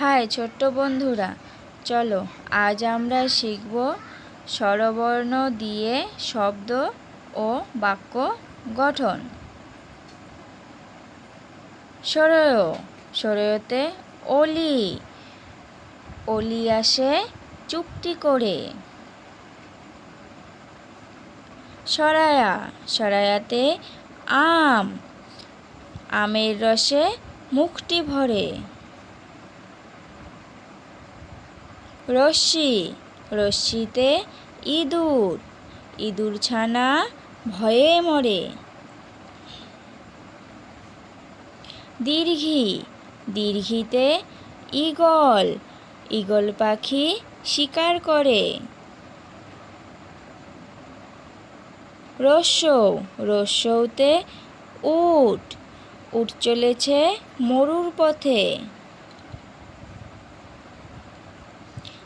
High ছোট্ট বন্ধুরা, চলো আজ আমরা শিখব স্বরবর্ণ দিয়ে শব্দ ও বাক্য গঠন। সরয়, সরয়তে অলি অলি আসে চুপটি করে। সরায়া, সরায়াতে আম, আমের রসে মুখটি ভরে। রশ্মি, রশ্মিতে ইঁদুর ইঁদুর ছানা ভয়ে মরে। দীর্ঘি, দীর্ঘিতে ঈগল ঈগল পাখি শিকার করে। রস্যৌ রস্যৌতে উট উট চলেছে মরুর পথে।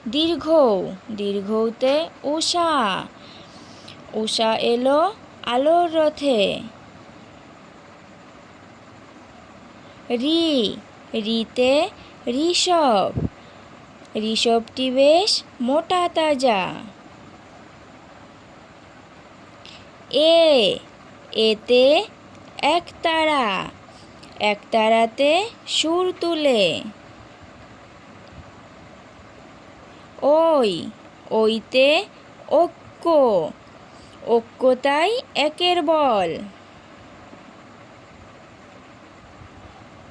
দীর্ঘ দীর্ঘতে উষা। উষা এলো আলোর রথে। রি, রিতে ঋষভ। ঋষভটি বেশ মোটা তাজা। এ, এতে একতারা একতারাতে সুর তুলে। ওই, ওইতে ঐক্য ঐক্যতাই একের বল।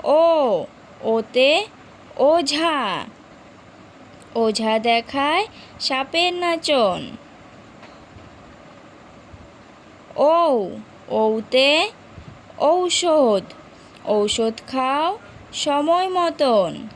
ও, ওতে ওঝা। ওঝা দেখায় সাপের নাচন। ও ওতে ঔষধ। ঔষধ খাও সময় মতন।